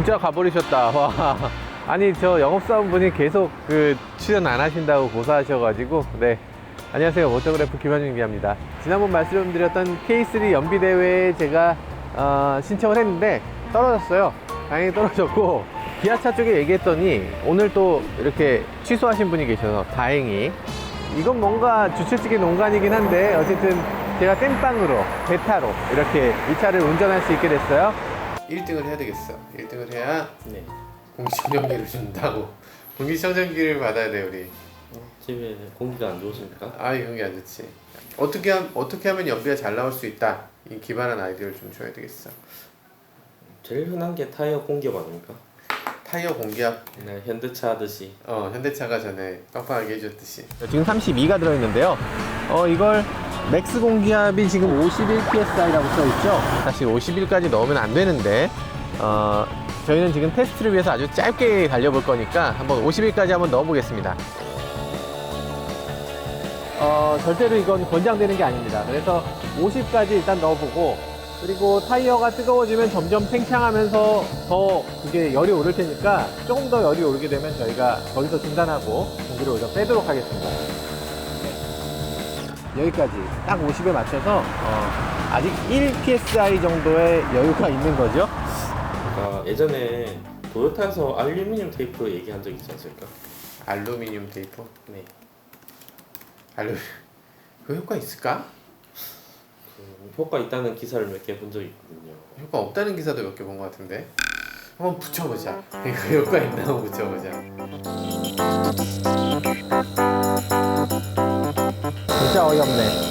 진짜 가버리셨다. 와. 아니, 저 영업사원분이 계속 그 출연 안 하신다고 고사하셔가지고, 네. 안녕하세요. 모토그래프 김한준 기자입니다. 지난번 말씀드렸던 K3 연비대회에 제가 어, 신청을 했는데 떨어졌어요. 다행히 떨어졌고, 기아차 쪽에 얘기했더니 오늘 또 이렇게 취소하신 분이 계셔서 다행히 이건 뭔가 주최측의 농간이긴 한데 어쨌든 제가 땜빵으로 베타로 이렇게 이 차를 운전할 수 있게 됐어요. 1등을 해야 되겠어. 1등을 해야 네. 공기청정기를 준다고. 공기청정기를 받아야 돼 우리. 집에 공기가 안 좋으십니까? 아 이런 게안 좋지. 어떻게 함, 어떻게 하면 연비가 잘 나올 수 있다. 이 기반한 아이디어를 좀 줘야 되겠어. 제일 흔한 게 타이어 공기압 아닙니까? 타이어 공기압. 네, 현대차 하듯이 어 현대차가 전에 빵빵하게 해줬듯이. 지금 32가 들어있는데요. 어 이걸 맥스 공기압이 지금 51psi라고 써 있죠. 사실 51까지 넣으면 안 되는데 어 저희는 지금 테스트를 위해서 아주 짧게 달려볼 거니까 한번 51까지 한번 넣어보겠습니다. 어 절대로 이건 권장되는 게 아닙니다. 그래서 50까지 일단 넣어보고 그리고 타이어가 뜨거워지면 점점 팽창하면서 더 그게 열이 오를 테니까 조금 더 열이 오르게 되면 저희가 거기서 중단하고 공기를 오히려 빼도록 하겠습니다. 여기까지 딱 50에 맞춰서 어, 아직 1 psi 정도의 여유가 있는 거죠. 그러니까 예전에 도요타에서 알루미늄 테이프 얘기한 적 있지 않습니까? 알루미늄 테이프, 네. 알루 그 효과 있을까? 그 효과 있다는 기사를 몇 개 본 적이 있거든요. 효과 없다는 기사도 몇 개 본 것 같은데. 한번 붙여보자. 이거 효과 있나 한번 붙여보자. 진짜 어이없네.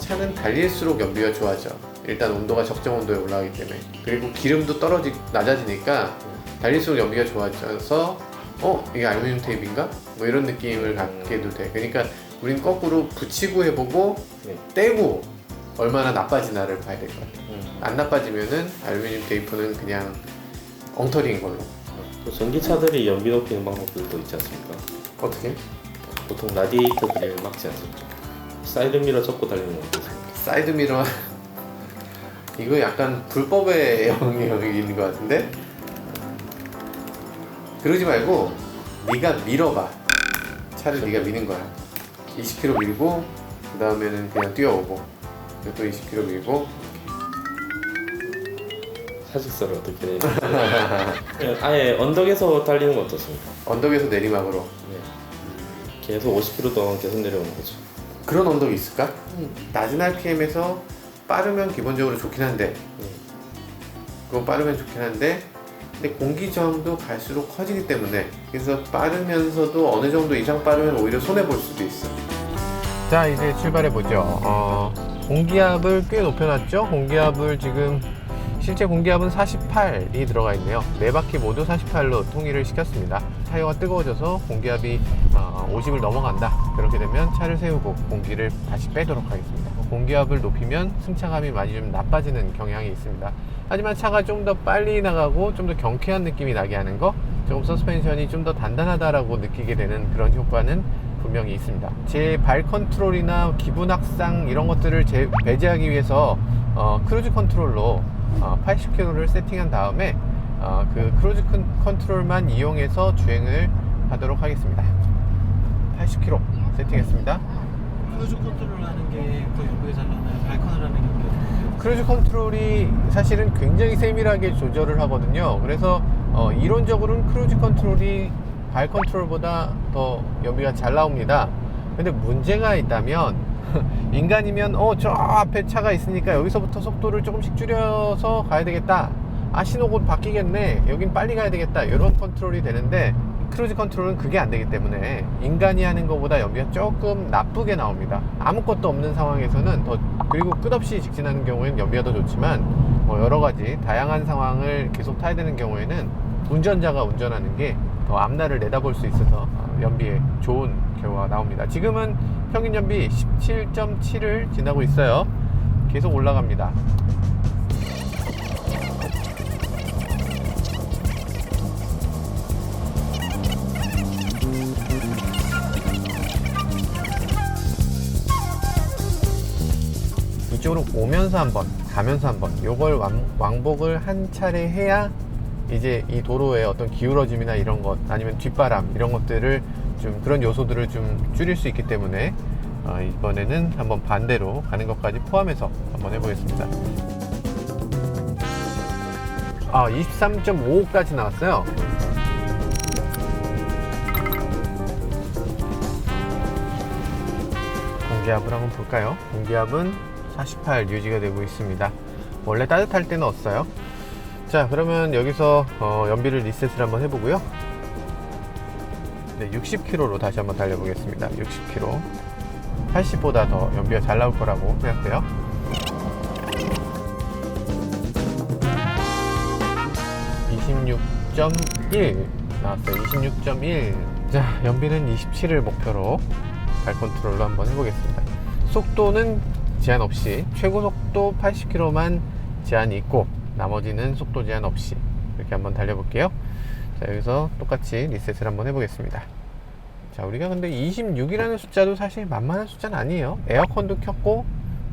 차는 달릴수록 연비가 좋아져. 일단 온도가 적정 온도에 올라가기 때문에. 그리고 기름도 떨어지 낮아지니까 달릴수록 연비가 좋아져서 어 이게 알루미늄 테이프인가? 뭐 이런 느낌을 갖게도 돼. 그러니까 우린 거꾸로 붙이고 해보고 네. 떼고 얼마나 나빠지나를 봐야 될 것 같아. 음. 안 나빠지면은 알루미늄 테이프는 그냥 엉터리인 걸로. 또 전기차들이 연비 높이는 방법들도 있지 않습니까? 어떻게? 보통 라디에이터 그릴 막지 않습니까? 사이드 미러 접고 달리는 거 어떠세요? 사이드 미러 이거 약간 불법의 영역이 있는 것 같은데? 그러지 말고 네가 밀어봐. 차를 네가 미는 거야. 20km 밀고 그 다음에는 그냥 뛰어오고 또 20km 밀고 사직서를 어떻게 내는지 그냥 아예 언덕에서 달리는 거 어떻습니까? 언덕에서 내리막으로 네. 계속 50km 동안 계속 내려오는 거죠. 그런 언덕이 있을까? 낮은 RPM에서 빠르면 기본적으로 좋긴 한데 네. 그건 빠르면 좋긴 한데 근데 공기 저항도 갈수록 커지기 때문에 그래서 빠르면서도 어느 정도 이상 빠르면 오히려 손해 볼 수도 있어. 자 이제 출발해 보죠. 어, 공기압을 꽤 높여놨죠. 공기압을 지금 실제 공기압은 48이 들어가 있네요. 네 바퀴 모두 48로 통일을 시켰습니다. 타이어가 뜨거워져서 공기압이 50을 넘어간다. 그렇게 되면 차를 세우고 공기를 다시 빼도록 하겠습니다. 공기압을 높이면 승차감이 많이 좀 나빠지는 경향이 있습니다. 하지만 차가 좀 더 빨리 나가고 좀 더 경쾌한 느낌이 나게 하는 거, 조금 서스펜션이 좀 더 단단하다라고 느끼게 되는 그런 효과는 분명히 있습니다. 제 발 컨트롤이나 기분 악상 이런 것들을 제, 배제하기 위해서 어, 크루즈 컨트롤로 어, 80km를 세팅한 다음에 어, 그 크루즈 컨- 컨트롤만 이용해서 주행을 하도록 하겠습니다. 80km 세팅했습니다. 크루즈 컨트롤 하는 게더 연구에 잘 나나요? 발컨을 하는 게 크루즈 컨트롤이 사실은 굉장히 세밀하게 조절을 하거든요. 그래서 어, 이론적으로는 크루즈 컨트롤이 발 컨트롤보다 더 연비가 잘 나옵니다. 근데 문제가 있다면 인간이면 어 저 앞에 차가 있으니까 여기서부터 속도를 조금씩 줄여서 가야 되겠다. 아 신호 곧 바뀌겠네. 여긴 빨리 가야 되겠다. 이런 컨트롤이 되는데 크루즈 컨트롤은 그게 안 되기 때문에 인간이 하는 것보다 연비가 조금 나쁘게 나옵니다. 아무것도 없는 상황에서는 더 그리고 끝없이 직진하는 경우에는 연비가 더 좋지만 뭐 여러 가지 다양한 상황을 계속 타야 되는 경우에는 운전자가 운전하는 게 더 앞날을 내다볼 수 있어서 어, 연비에 좋은 결과가 나옵니다. 지금은 평균 연비 17.7을 지나고 있어요. 계속 올라갑니다. 이쪽으로 오면서 한번 가면서 한번 요걸 왕, 왕복을 한 차례 해야 이제 이 도로의 어떤 기울어짐이나 이런 것 아니면 뒷바람 이런 것들을 좀 그런 요소들을 좀 줄일 수 있기 때문에 어, 이번에는 한번 반대로 가는 것까지 포함해서 한번 해보겠습니다. 아, 23.5까지 나왔어요. 공기압을 한번 볼까요? 공기압은 48 유지가 되고 있습니다. 원래 따뜻할 때 넣었어요. 자, 그러면 여기서 어, 연비를 리셋을 한번 해보고요. 네, 60km로 다시 한번 달려보겠습니다. 60km. 80보다 더 연비가 잘 나올 거라고 생각돼요. (26.1) 나왔어요 (26.1) 자 연비는 (27을) 목표로 발 컨트롤로 한번 해보겠습니다 속도는 제한 없이 최고 속도 80km만 제한이 있고 나머지는 속도 제한 없이 이렇게 한번 달려볼게요. 자 여기서 똑같이 리셋을 한번 해보겠습니다. 자 우리가 근데 26이라는 숫자도 사실 만만한 숫자는 아니에요. 에어컨도 켰고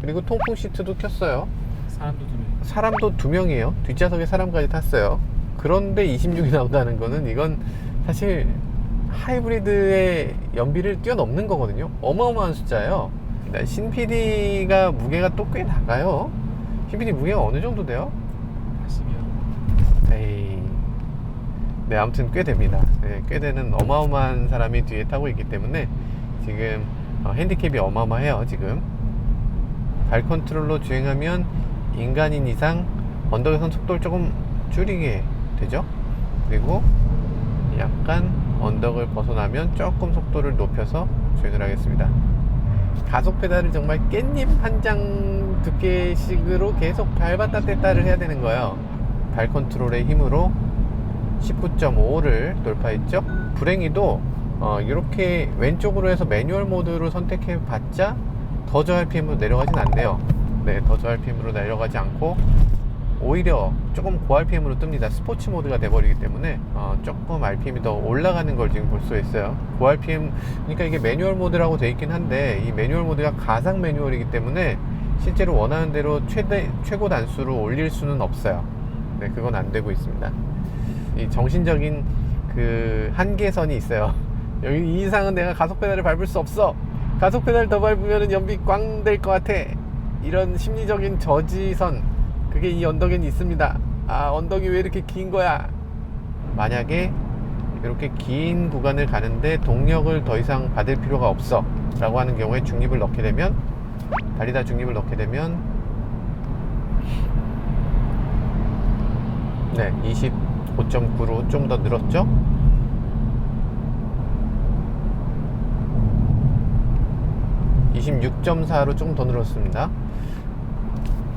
그리고 통풍 시트도 켰어요. 사람도 좀 사람도 두 명이에요. 뒷좌석에 사람까지 탔어요. 그런데 26이 나온다는 거는 이건 사실 하이브리드의 연비를 뛰어넘는 거거든요. 어마어마한 숫자예요. 네, 신 PD가 무게가 또 꽤 나가요. 신 PD 무게가 어느 정도 돼요? 80이요. 에이. 네, 아무튼 꽤 됩니다. 네, 꽤 되는 어마어마한 사람이 뒤에 타고 있기 때문에 지금 어, 핸디캡이 어마어마해요, 지금. 발 컨트롤로 주행하면 인간인 이상 언덕에선 속도를 조금 줄이게 되죠. 그리고 약간 언덕을 벗어나면 조금 속도를 높여서 주행을 하겠습니다. 가속 페달을 정말 깻잎 한 장 두께씩으로 계속 밟았다 뗐다를 해야 되는 거예요. 발 컨트롤의 힘으로 19.5를 돌파했죠. 불행히도 어, 이렇게 왼쪽으로 해서 매뉴얼 모드로 선택해 봤자 더 저 RPM으로 내려가진 않네요. 네, 더 저 RPM으로 내려가지 않고 오히려 조금 고 RPM으로 뜹니다. 스포츠 모드가 돼버리기 때문에 어, 조금 RPM이 더 올라가는 걸 지금 볼 수 있어요. 고 RPM 그러니까 이게 매뉴얼 모드라고 돼 있긴 한데 이 매뉴얼 모드가 가상 매뉴얼이기 때문에 실제로 원하는 대로 최대 최고 단수로 올릴 수는 없어요. 네, 그건 안 되고 있습니다. 이 정신적인 그 한계선이 있어요. 여기 이 이상은 내가 가속 페달을 밟을 수 없어. 가속 페달 더 밟으면 연비 꽝 될 것 같아. 이런 심리적인 저지선 그게 이 언덕엔 있습니다. 아 언덕이 왜 이렇게 긴 거야? 만약에 이렇게 긴 구간을 가는데 동력을 더 이상 받을 필요가 없어 라고 하는 경우에 중립을 넣게 되면 달리다 중립을 넣게 되면 네 25.9로 좀 더 늘었죠? 26.4로 좀 더 늘었습니다.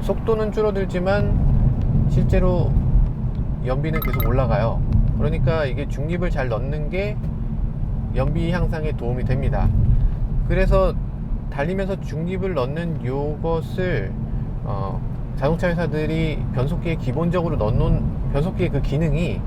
속도는 줄어들지만 실제로 연비는 계속 올라가요. 그러니까 이게 중립을 잘 넣는 게 연비 향상에 도움이 됩니다. 그래서 달리면서 중립을 넣는 요것을 어, 자동차 회사들이 변속기에 기본적으로 넣는 변속기의 그 기능이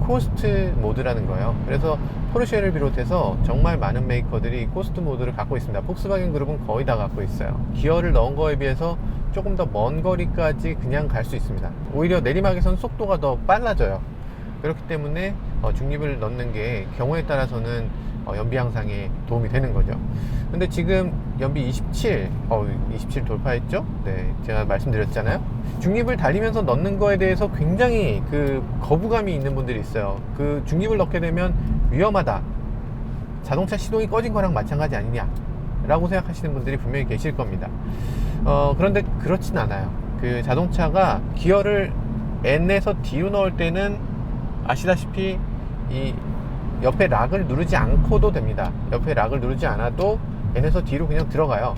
코스트 모드라는 거예요. 그래서 포르쉐를 비롯해서 정말 많은 메이커들이 코스트 모드를 갖고 있습니다. 폭스바겐 그룹은 거의 다 갖고 있어요. 기어를 넣은 거에 비해서 조금 더 먼 거리까지 그냥 갈 수 있습니다. 오히려 내리막에선 속도가 더 빨라져요. 그렇기 때문에 어, 중립을 넣는 게 경우에 따라서는 어, 연비 향상에 도움이 되는 거죠. 근데 지금 연비 27, 어, 27 돌파했죠? 네, 제가 말씀드렸잖아요. 중립을 달리면서 넣는 거에 대해서 굉장히 그 거부감이 있는 분들이 있어요. 그 중립을 넣게 되면 위험하다. 자동차 시동이 꺼진 거랑 마찬가지 아니냐. 라고 생각하시는 분들이 분명히 계실 겁니다. 어, 그런데 그렇진 않아요. 그 자동차가 기어를 N에서 D로 넣을 때는 아시다시피 이 옆에 락을 누르지 않고도 됩니다. 옆에 락을 누르지 않아도 N에서 D로 그냥 들어가요.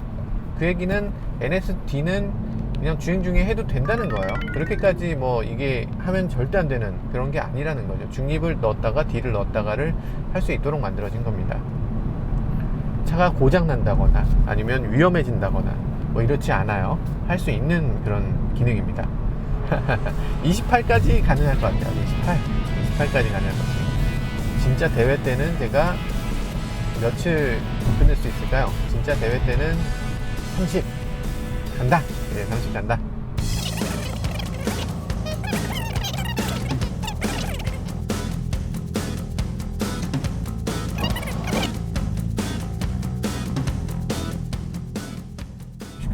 그 얘기는 N에서 D는 그냥 주행 중에 해도 된다는 거예요. 그렇게까지 뭐 이게 하면 절대 안 되는 그런 게 아니라는 거죠. 중립을 넣었다가 D를 넣었다가를 할 수 있도록 만들어진 겁니다. 차가 고장 난다거나 아니면 위험해진다거나 뭐 이렇지 않아요. 할 수 있는 그런 기능입니다. 28까지 가능할 것 같아요. 28. 28까지 가능할 것 같아요. 진짜 대회 때는 제가 며칠 끝낼 수 있을까요? 진짜 대회 때는 30 간다. 이제 30 간다.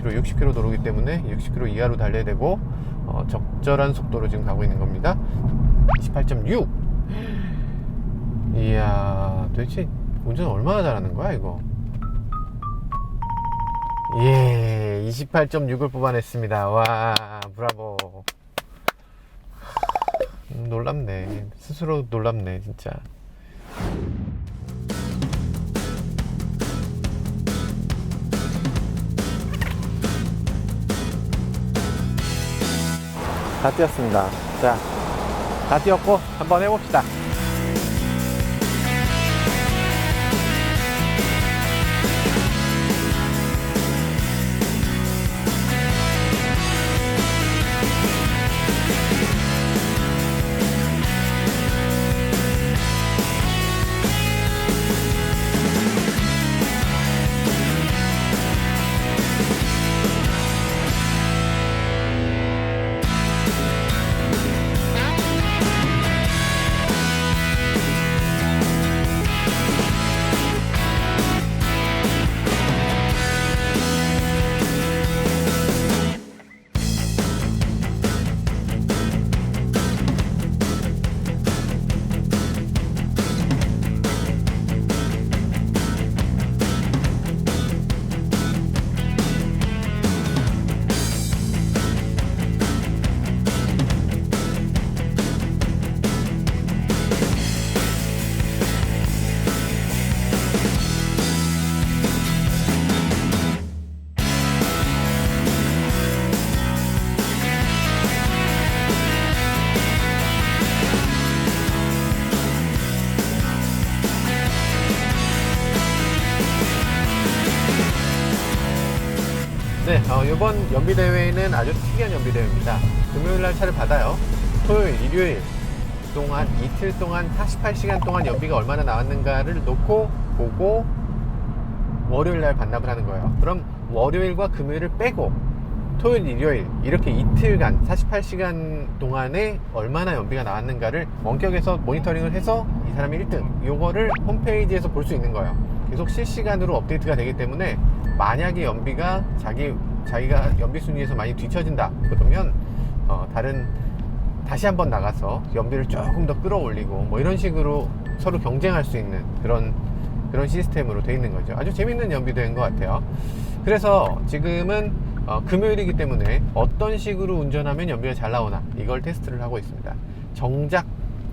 km, 60km 도로기 때문에 60km 이하로 달려야 되고 어, 적절한 속도로 지금 가고 있는 겁니다. 28.6. 이야, 도대체 운전 얼마나 잘하는 거야 이거? 예, 28.6을 뽑아냈습니다. 와, 브라보. 음, 놀랍네. 스스로 놀랍네, 진짜. 다 뛰었습니다. 자, 다 뛰었고, 한번 해봅시다. 이번 연비대회는 아주 특이한 연비대회입니다. 금요일 날 차를 받아요. 토요일, 일요일 동안, 이틀 동안 48시간 동안 연비가 얼마나 나왔는가를 놓고 보고 월요일 날 반납을 하는 거예요. 그럼 월요일과 금요일을 빼고 토요일, 일요일 이렇게 이틀간 48시간 동안에 얼마나 연비가 나왔는가를 원격에서 모니터링을 해서 이 사람이 1등 요거를 홈페이지에서 볼 수 있는 거예요. 계속 실시간으로 업데이트가 되기 때문에 만약에 연비가 자기 자기가 연비 순위에서 많이 뒤처진다 그러면 어, 다른 다시 한번 나가서 연비를 조금 더 끌어올리고 뭐 이런 식으로 서로 경쟁할 수 있는 그런 그런 시스템으로 돼 있는 거죠. 아주 재밌는 연비대인 것 같아요. 그래서 지금은 어, 금요일이기 때문에 어떤 식으로 운전하면 연비가 잘 나오나 이걸 테스트를 하고 있습니다. 정작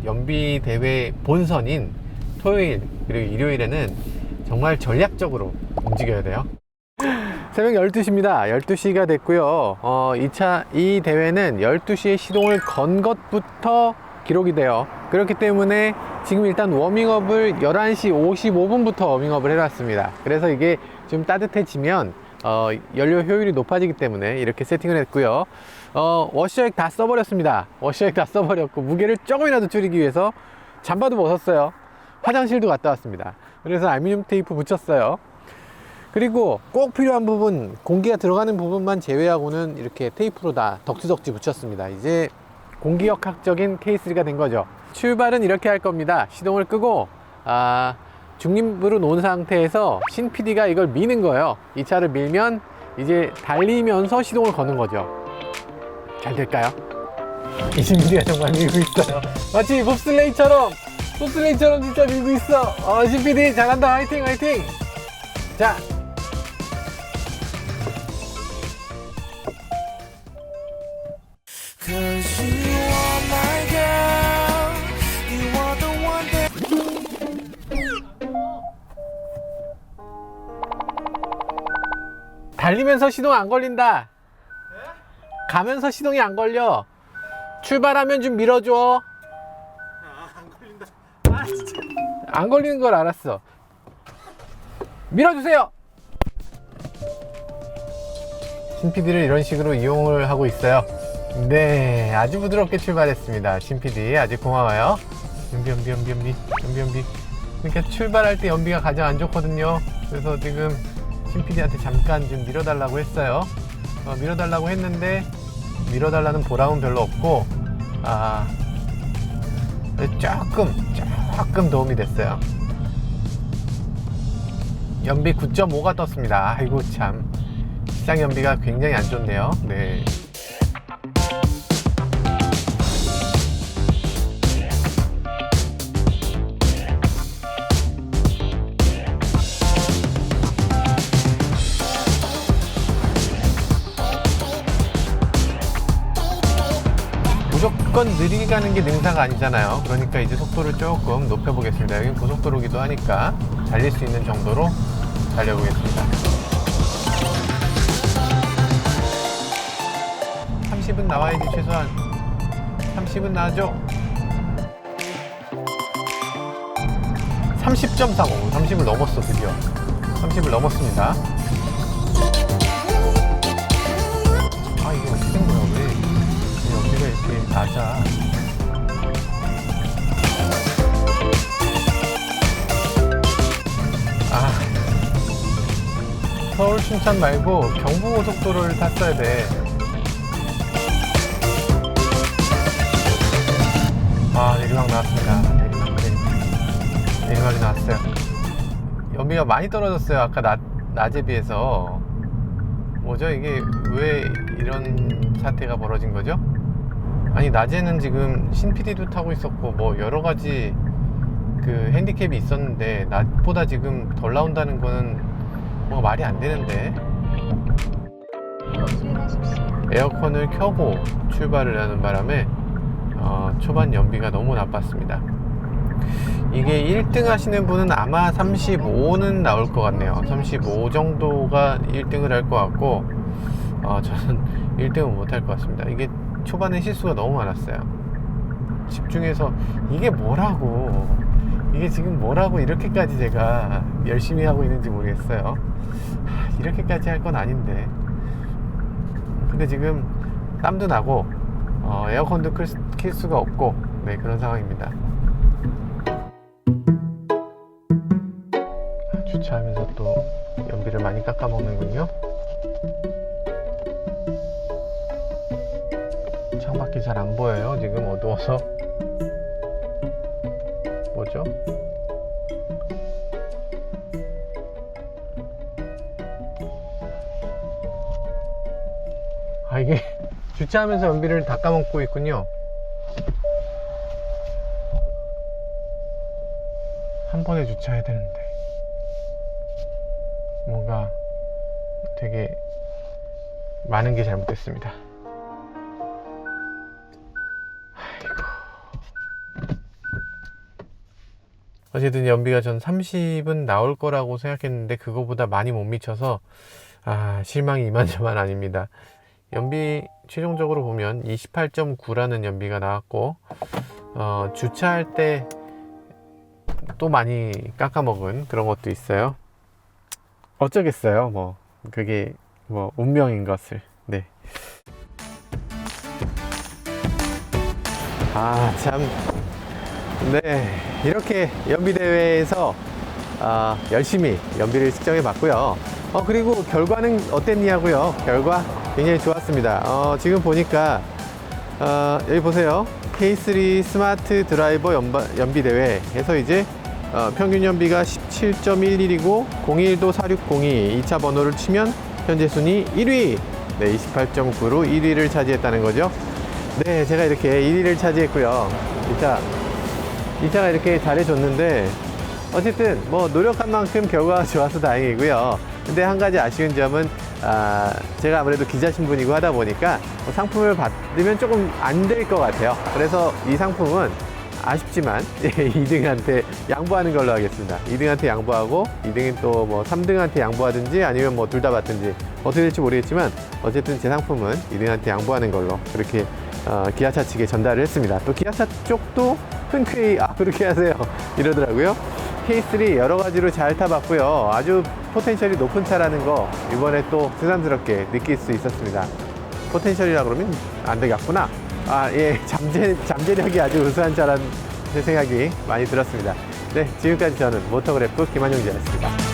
연비 대회 본선인 토요일 그리고 일요일에는 정말 전략적으로 움직여야 돼요. 새벽 12시입니다. 12시가 됐고요. 어, 이 차, 이 대회는 12시에 시동을 건 것부터 기록이 돼요. 그렇기 때문에 지금 일단 워밍업을 11시 55분부터 워밍업을 해놨습니다. 그래서 이게 좀 따뜻해지면 어, 연료 효율이 높아지기 때문에 이렇게 세팅을 했고요. 어, 워셔액 다 써버렸습니다. 워셔액 다 써버렸고 무게를 조금이라도 줄이기 위해서 잠바도 벗었어요. 화장실도 갔다 왔습니다. 그래서 알루미늄 테이프 붙였어요. 그리고 꼭 필요한 부분 공기가 들어가는 부분만 제외하고는 이렇게 테이프로 다 덕지덕지 붙였습니다. 이제 공기역학적인 케이스가 된 거죠. 출발은 이렇게 할 겁니다. 시동을 끄고 아, 중립으로 놓은 상태에서 신 PD가 이걸 미는 거예요. 이 차를 밀면 이제 달리면서 시동을 거는 거죠. 잘 될까요? 이신 PD가 정말 밀고 있어요. 마치 봅슬레이처럼 봅슬레이처럼 진짜 밀고 있어. 어, 신 PD 잘한다. 화이팅 화이팅. 자 달리면서 시동 안 걸린다. 가면서 시동이 안 걸려. 출발하면 좀 밀어줘. 안 걸린다. 아 진짜. 안 걸리는 걸 알았어. 밀어주세요. 신PD를 이런 식으로 이용을 하고 있어요. 네, 아주 부드럽게 출발했습니다. 신PD 아주 고마워요. 연비, 연비, 연비, 연비, 연비, 연비. 그러니까 출발할 때 연비가 가장 안 좋거든요. 그래서 지금 신PD한테 잠깐 좀 밀어달라고 했어요. 어, 밀어달라고 했는데 밀어달라는 보람은 별로 없고 아 조금 조금 도움이 됐어요. 연비 9.5가 떴습니다. 아이고 참 시장 연비가 굉장히 안 좋네요. 네. 무조건 느리게 가는 게 능사가 아니잖아요. 그러니까 이제 속도를 조금 높여보겠습니다. 여기 고속도로기도 하니까 달릴 수 있는 정도로 달려보겠습니다. 30은 나와야지 최소한 30은 나죠 30.45 30을 넘었어 드디어 30을 넘었습니다 가 이렇게 낮아. 아. 서울 춘천 말고 경부고속도로를 탔어야 돼. 아 내리막 나왔습니다. 내리막 내리막. 내리막이 나왔어요. 연비가 많이 떨어졌어요 아까 낮, 낮에 비해서. 뭐죠? 이게 왜 이런 사태가 벌어진 거죠? 아니 낮에는 지금 신PD도 타고 있었고 뭐 여러 가지 그 핸디캡이 있었는데 낮보다 지금 덜 나온다는 거는 뭐가 말이 안 되는데 에어컨을 켜고 출발을 하는 바람에 어, 초반 연비가 너무 나빴습니다. 이게 1등 하시는 분은 아마 35는 나올 것 같네요. 35 정도가 1등을 할 것 같고, 어, 저는 1등은 못할 것 같습니다. 이게 초반에 실수가 너무 많았어요. 집중해서 이게 뭐라고, 이게 지금 뭐라고 이렇게까지 제가 열심히 하고 있는지 모르겠어요. 하, 이렇게까지 할 건 아닌데. 근데 지금 땀도 나고, 어, 에어컨도 끌, 수- 킬 수가 없고, 네, 그런 상황입니다. 주차하면서 또 연비를 많이 깎아먹는군요. 창밖이 잘안 보여요. 지금 어두워서. 뭐죠? 아, 이게 주차하면서 연비를 다 까먹고 있군요. 한 번에 주차해야 되는데. 뭔가 되게 많은 게 잘못됐습니다. 어쨌든 연비가 전 30은 나올 거라고 생각했는데 그거보다 많이 못 미쳐서 아 실망이 이만저만 아닙니다. 연비 최종적으로 보면 28.9라는 연비가 나왔고 어, 주차할 때 또 많이 깎아먹은 그런 것도 있어요. 어쩌겠어요. 뭐 그게 뭐 운명인 것을. 네. 아 참. 네 이렇게 연비 대회에서 아, 열심히 연비를 측정해 봤고요. 어 그리고 결과는 어땠냐고요? 결과 굉장히 좋았습니다. 어, 지금 보니까 어, 여기 보세요. K3 스마트 드라이버 연바, 연비 대회에서 이제 어, 평균 연비가 17.11이고 01도 4602 2차 번호를 치면 현재 순위 1위 네 28.9로 1위를 차지했다는 거죠. 네 제가 이렇게 1위를 차지했고요. 진짜 2차가 이렇게 잘해줬는데 어쨌든 뭐 노력한 만큼 결과가 좋아서 다행이고요. 근데 한 가지 아쉬운 점은 아, 제가 아무래도 기자 신분이고 하다 보니까 뭐 상품을 받으면 조금 안 될 것 같아요. 그래서 이 상품은 아쉽지만 2등한테 양보하는 걸로 하겠습니다. 2등한테 양보하고 2등은 또 뭐 3등한테 양보하든지 아니면 뭐 둘 다 받든지 어떻게 될지 모르겠지만 어쨌든 제 상품은 2등한테 양보하는 걸로 그렇게 어, 기아차 측에 전달을 했습니다. 또 기아차 쪽도 흔쾌히 아 그렇게 하세요 이러더라고요. K3 여러 가지로 잘 타봤고요. 아주 포텐셜이 높은 차라는 거 이번에 또 새삼스럽게 느낄 수 있었습니다. 포텐셜이라 그러면 안 되겠구나. 아, 예, 잠재, 잠재력이 아주 우수한 차라는 생각이 많이 들었습니다. 네, 지금까지 저는 모터그래프 김한용지였습니다.